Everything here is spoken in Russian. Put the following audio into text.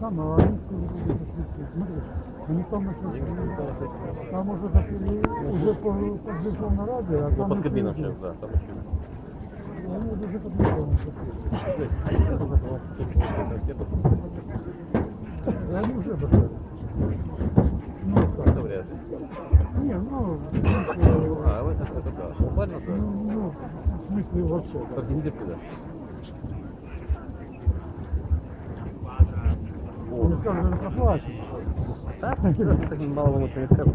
самое, а они все будут швидкі. Смотри, они там еще, там уже э, уже по, по Верховной Раде, а Ну, там под еще кабином сейчас, да. Там еще. Они уже под Верховной И они уже пошли. Ну, Это так. вряд ли. Не, ну, А, это, это да. Глобально, да. ну, ну, в смысле вообще, да. Стратегически, да. Скажу, что проплачено. Да, так мало вам ничего не скажут.